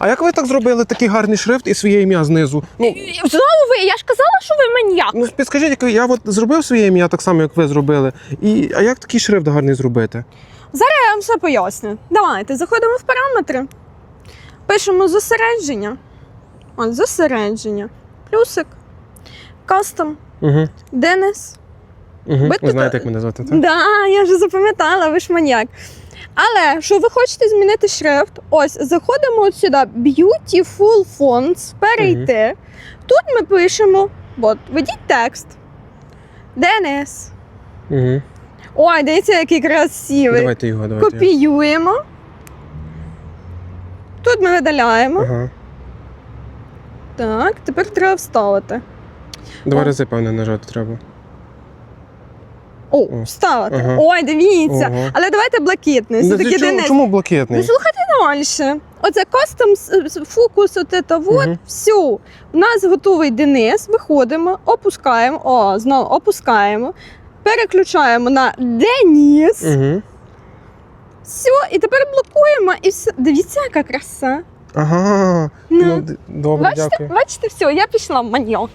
А як ви так зробили такий гарний шрифт і своє ім'я знизу? Ну, Знову ви, я ж казала, що ви маніяк. ну підскажіть, як ви- я от зробив своє ім'я так само, як ви зробили. І, а як такий шрифт гарний зробити? Зараз я вам все поясню. Давайте заходимо в параметри. Пишемо зосередження. От, зосередження. Плюсик. Кастом. Угу. Денис. Угу. Ви Ви тут- знаєте, як мене звати, так? Да, я вже запам'ятала, ви ж маніяк. Але що ви хочете змінити шрифт? Ось заходимо от сюди. Beautiful fonts. Перейти. Тут ми пишемо. От, введіть текст. Денис. Угу. Ой, дивіться, який красивий. Давайте його, давайте. Копіюємо. Тут ми видаляємо. Ага. Так, тепер треба вставити. Два О. рази, певне, нажати треба. О, вставити. Ага. Ой, дивіться. Ого. Але давайте блакитний. Ну, Все-таки чому, Денис. чому блакитний? Ну слухайте далі. Оце кастом фокус, от це вот, Мгм. все. У нас готовий Денис. Виходимо, опускаємо. О, знову опускаємо. Переключаємо на Деніс. Угу. Все, і тепер блокуємо і все. Дивіться, яка краса. Ага. Ну. Ну, добре, Бачите, дякую. бачите, все, я пішла в маньяк.